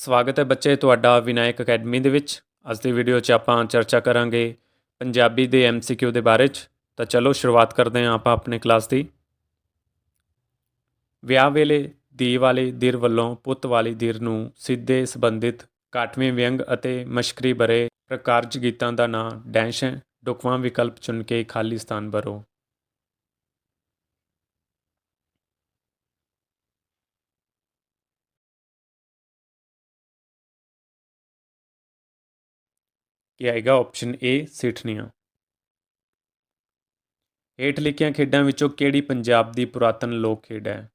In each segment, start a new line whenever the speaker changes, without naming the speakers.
ਸਵਾਗਤ ਹੈ ਬੱਚੇ ਤੁਹਾਡਾ ਵਿਨਾਇਕ ਅਕੈਡਮੀ ਦੇ ਵਿੱਚ। ਅੱਜ ਦੀ ਵੀਡੀਓ 'ਚ ਆਪਾਂ ਚਰਚਾ ਕਰਾਂਗੇ ਪੰਜਾਬੀ ਦੇ ਐਮਸੀਕਿਊ ਦੇ ਬਾਰੇ 'ਚ। ਤਾਂ ਚਲੋ ਸ਼ੁਰੂਆਤ ਕਰਦੇ ਹਾਂ ਆਪਾਂ ਆਪਣੇ ਕਲਾਸ ਦੀ। ਵਿਆਹ ਵੇਲੇ ਦੀ ਵਾਲੇ ਧਿਰ ਵੱਲੋਂ ਪੁੱਤ ਵਾਲੀ ਧਿਰ ਨੂੰ ਸਿੱਧੇ ਸੰਬੰਧਿਤ ਕਾਟਵੇਂ ਵਿਅੰਗ ਅਤੇ ਮਸ਼ਕਰੀ ਭਰੇ ਪ੍ਰਕਾਰਜ ਗੀਤਾਂ ਦਾ ਨਾਂ ਡੈਂਸ਼ ਹੈ ਢੁਕਵਾਂ ਵਿਕਲਪ ਚੁਣ ਕੇ ਖਾਲੀ ਸਥਾਨ ਭਰੋ। ਕੀ ਆਏਗਾ ਆਪਸ਼ਨ ਏ ਸਿੱਠਣੀਆਂ। ਹੇਠ ਲਿਖੀਆਂ ਖੇਡਾਂ ਵਿੱਚੋਂ ਕਿਹੜੀ ਪੰਜਾਬ ਦੀ ਪੁਰਾਤਨ ਲੋਕ ਖੇਡ ਹੈ?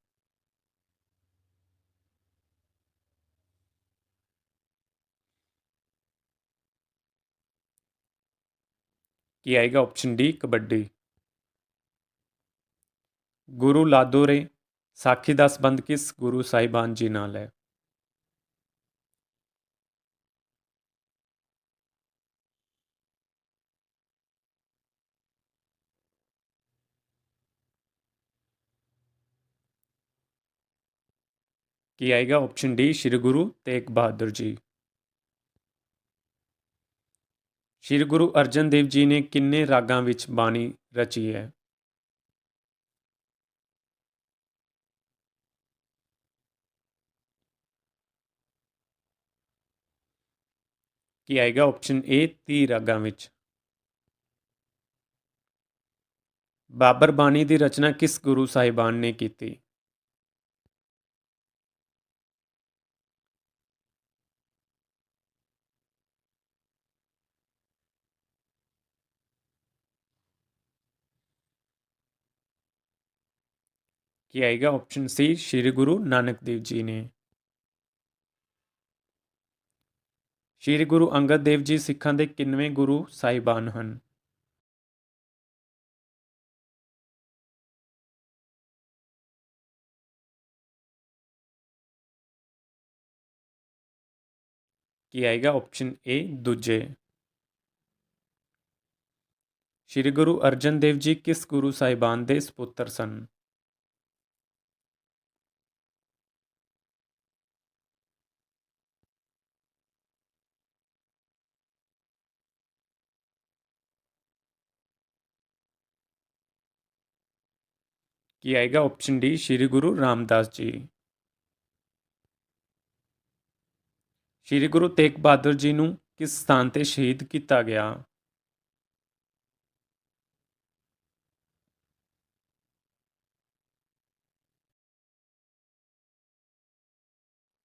ਕੀ ਆਏਗਾ ਆਪਸ਼ਨ ਡੀ ਕਬੱਡੀ। ਗੁਰੂ ਲਾਦੋ ਰੇ, ਸਾਖੀ ਦਾ ਸੰਬੰਧ ਕਿਸ ਗੁਰੂ ਸਾਹਿਬਾਨ ਜੀ ਨਾਲ ਹੈ? ਕੀ ਆਏਗਾ ਆਪਸ਼ਨ ਡੀ ਸ੍ਰੀ ਗੁਰੂ ਤੇਗ ਬਹਾਦਰ ਜੀ ਸ੍ਰੀ ਗੁਰੂ ਅਰਜਨ ਦੇਵ ਜੀ ਨੇ ਕਿੰਨੇ ਰਾਗਾਂ ਵਿੱਚ ਬਾਣੀ ਰਚੀ ਹੈ ਕੀ ਆਏਗਾ ਆਪਸ਼ਨ ਏ 30 ਰਾਗਾਂ ਵਿੱਚ ਬਾਬਰ ਬਾਣੀ ਦੀ ਰਚਨਾ ਕਿਸ ਗੁਰੂ ਸਾਹਿਬਾਨ ਨੇ ਕੀਤੀ ਕੀ ਆਏਗਾ ਆਪਸ਼ਨ ਸੀ ਸ੍ਰੀ ਗੁਰੂ ਨਾਨਕ ਦੇਵ ਜੀ ਨੇ। ਸ੍ਰੀ ਗੁਰੂ ਅੰਗਦ ਦੇਵ ਜੀ ਸਿੱਖਾਂ ਦੇ ਕਿੰਨਵੇਂ ਗੁਰੂ ਸਾਹਿਬਾਨ ਹਨ? ਕੀ ਆਏਗਾ ਆਪਸ਼ਨ ਏ ਦੂਜੇ। ਸ੍ਰੀ ਗੁਰੂ ਅਰਜਨ ਦੇਵ ਜੀ ਕਿਸ ਗੁਰੂ ਸਾਹਿਬਾਨ ਦੇ ਸੁਪੁੱਤਰ ਸਨ? ਕੀ ਆਏਗਾ ਆਪਸ਼ਨ ਡੀ ਸ੍ਰੀ ਗੁਰੂ ਰਾਮਦਾਸ ਜੀ। ਸ੍ਰੀ ਗੁਰੂ ਤੇਗ ਬਹਾਦਰ ਜੀ ਨੂੰ ਕਿਸ ਸਥਾਨ ਤੇ ਸ਼ਹੀਦ ਕੀਤਾ ਗਿਆ?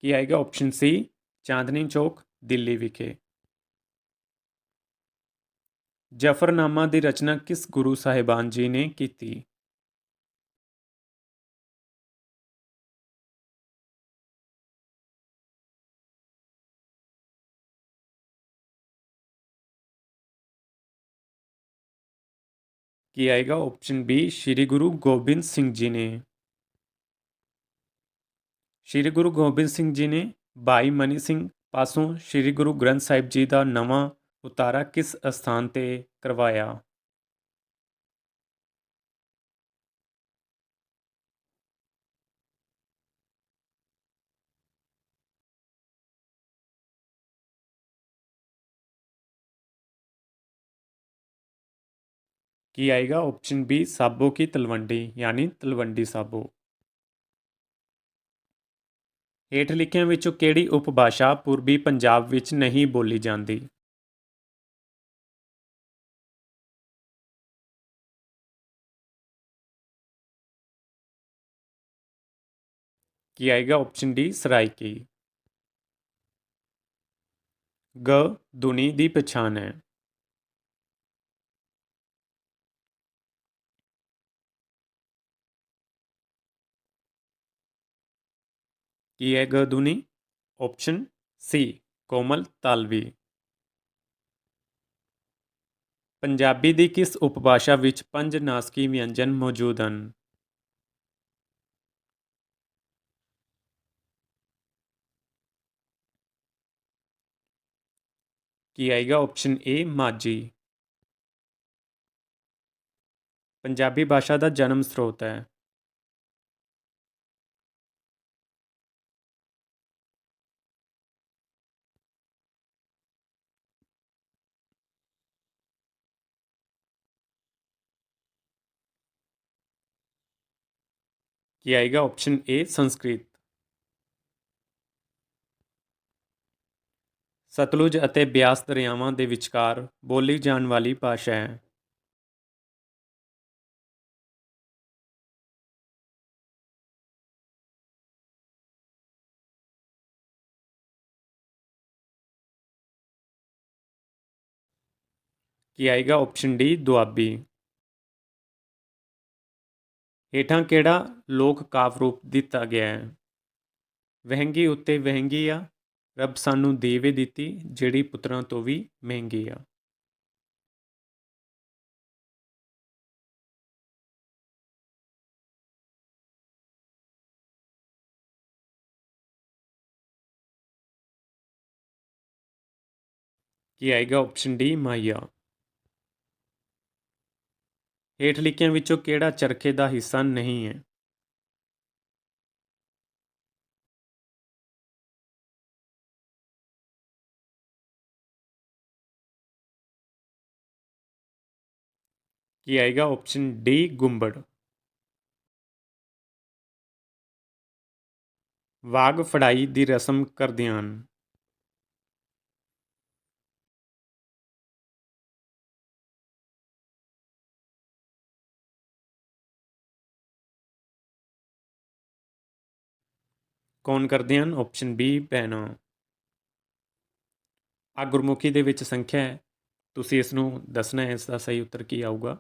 ਕੀ ਆਏਗਾ ਆਪਸ਼ਨ ਸੀ ਚਾਂਦਨੀ ਚੌਕ, ਦਿੱਲੀ ਵਿਖੇ। ਜਫਰਨਾਮਾ ਦੀ ਰਚਨਾ ਕਿਸ ਗੁਰੂ ਸਾਹਿਬਾਨ ਜੀ ਨੇ ਕੀਤੀ? ਕੀ ਆਏਗਾ ਆਪਸ਼ਨ ਬੀ ਸ੍ਰੀ ਗੁਰੂ ਗੋਬਿੰਦ ਸਿੰਘ ਜੀ ਨੇ। ਸ੍ਰੀ ਗੁਰੂ ਗੋਬਿੰਦ ਸਿੰਘ ਜੀ ਨੇ ਬਾਈ ਮਨੀ ਸਿੰਘ ਪਾਸੋਂ ਸ੍ਰੀ ਗੁਰੂ ਗ੍ਰੰਥ ਸਾਹਿਬ ਜੀ ਦਾ ਨਵਾਂ ਉਤਾਰਾ ਕਿਸ ਅਸਥਾਨ ਤੇ ਕਰਵਾਇਆ? ਕੀ ਆਏਗਾ? ਆਪਸ਼ਨ ਬੀ ਸਾਬੋ ਕੀ ਤਲਵੰਡੀ, ਯਾਨੀ ਤਲਵੰਡੀ ਸਾਬੋ। ਹੇਠ ਲਿਖਿਆਂ ਵਿੱਚੋਂ ਕਿਹੜੀ ਉਪਭਾਸ਼ਾ ਪੂਰਬੀ ਪੰਜਾਬ ਵਿੱਚ ਨਹੀਂ ਬੋਲੀ ਜਾਂਦੀ? ਕੀ ਆਏਗਾ? Option D Saraiki. ਗ, ਦੁਨੀ ਦੀ ਪਛਾਣ ਹੈ। ਕੀ ਹੈ ਗ ਦੁਨੀ ਆਪਸ਼ਨ ਸੀ ਕੋਮਲ ਤਾਲਵੀ। ਪੰਜਾਬੀ ਦੀ ਕਿਸ ਉਪਭਾਸ਼ਾ ਵਿੱਚ ਪੰਜ ਨਾਸਕੀ ਵਿਅੰਜਨ ਮੌਜੂਦ ਹਨ? ਕੀ ਆਏਗਾ ਆਪਸ਼ਨ ਏ ਮਾਝੀ। ਪੰਜਾਬੀ ਭਾਸ਼ਾ ਦਾ ਜਨਮ ਸਰੋਤ ਹੈ। ਕੀ ਆਏਗਾ ਆਪਸ਼ਨ ਏ ਸੰਸਕ੍ਰਿਤ ਸਤਲੁਜ ਅਤੇ ਬਿਆਸ ਦਰਿਆਵਾਂ ਦੇ ਵਿਚਕਾਰ ਬੋਲੀ ਜਾਣ ਵਾਲੀ ਭਾਸ਼ਾ ਹੈ ਕੀ ਆਏਗਾ ਆਪਸ਼ਨ ਡੀ ਦੁਆਬੀ ਹੇਠਾਂ ਕਿਹੜਾ ਲੋਕ ਕਾਵ ਰੂਪ ਦਿੱਤਾ ਗਿਆ ਹੈ? ਵਹਿੰਗੀ ਉੱਤੇ ਵਹਿੰਗੀ ਆ, ਰੱਬ ਸਾਨੂੰ ਦੇਵੇ ਦਿੱਤੀ, ਜਿਹੜੀ ਪੁੱਤਰਾਂ ਤੋਂ ਵੀ ਮਹਿੰਗੀ ਆ। ਕੀ ਆਏਗਾ ਆਪਸ਼ਨ ਡੀ ਮਾਇਆ? ਹੇਠ ਲਿਖਿਆਂ ਵਿੱਚੋਂ ਕਿਹੜਾ ਚਰਖੇ ਦਾ ਹਿੱਸਾ ਨਹੀਂ ਹੈ? ਕੀ ਆਏਗਾ ਆਪਸ਼ਨ ਡੀ ਗੁੰਬੜ ਵਾਗ ਫੜਾਈ ਦੀ ਰਸਮ ਕਰਦਿਆਂ ਹਨ ਕੌਣ ਕਰਦੇ ਹਨ? ਆਪਸ਼ਨ ਬੀ ਭੈਣਾਂ। ਆ ਗੁਰਮੁਖੀ ਦੇ ਵਿੱਚ ਸੰਖਿਆ ਹੈ। ਤੁਸੀਂ ਇਸ ਨੂੰ ਦੱਸਣਾ ਹੈ ਇਸ ਦਾ ਸਹੀ ਉੱਤਰ ਕੀ ਆਊਗਾ?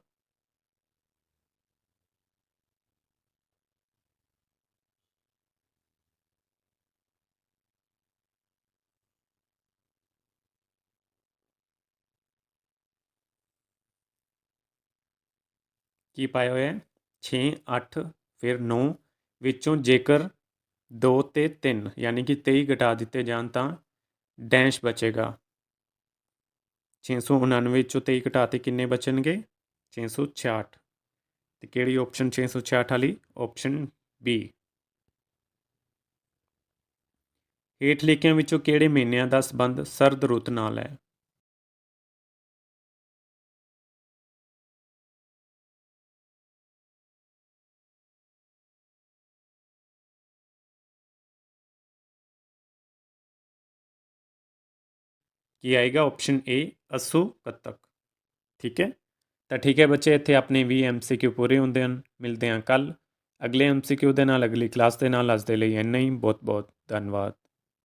ਕੀ ਪਾਇਆ ਹੋਇਆ ਹੈ? 6 8 ਫਿਰ 9 ਵਿੱਚੋਂ ਜੇਕਰ ਦੋ ਅਤੇ ਤਿੰਨ, ਯਾਨੀ ਕਿ 23 ਘਟਾ ਦਿੱਤੇ ਜਾਣ ਤਾਂ ਡੈਸ਼ ਬਚੇਗਾ। 699 ਵਿੱਚੋਂ 23 ਘਟਾ ਤੇ ਕਿੰਨੇ ਬਚਣਗੇ? 666 ਤੇ ਕਿਹੜੀ ਆਪਸ਼ਨ 666 ਵਾਲੀ? ਆਪਸ਼ਨ ਬੀ ਹੇਠ ਲਿਖਿਆਂ ਵਿੱਚੋਂ ਕਿਹੜੇ ਮਹੀਨਿਆਂ ਦਾ ਸੰਬੰਧ ਸਰਦ ਰੁੱਤ ਨਾਲ ਹੈ? ਕੀ ਆਏਗਾ? ਆਪਸ਼ਨ ਏ ਅਸੂ ਕੱਤਕ। ਠੀਕ ਹੈ? ਤਾਂ ਠੀਕ ਹੈ ਬੱਚੇ, ਇੱਥੇ ਆਪਣੇ ਵੀ ਐਮਸੀਕਿਊ ਪੂਰੇ ਹੁੰਦੇ ਹਨ। ਮਿਲਦੇ ਹਾਂ ਕੱਲ ਅਗਲੇ ਐਮਸੀਕਿਊ ਦੇ ਨਾਲ, ਅਗਲੀ ਕਲਾਸ ਦੇ ਨਾਲ। ਅੱਜ ਦੇ ਲਈ ਇੰਨਾ ਹੀ। ਬਹੁਤ ਬਹੁਤ ਧੰਨਵਾਦ।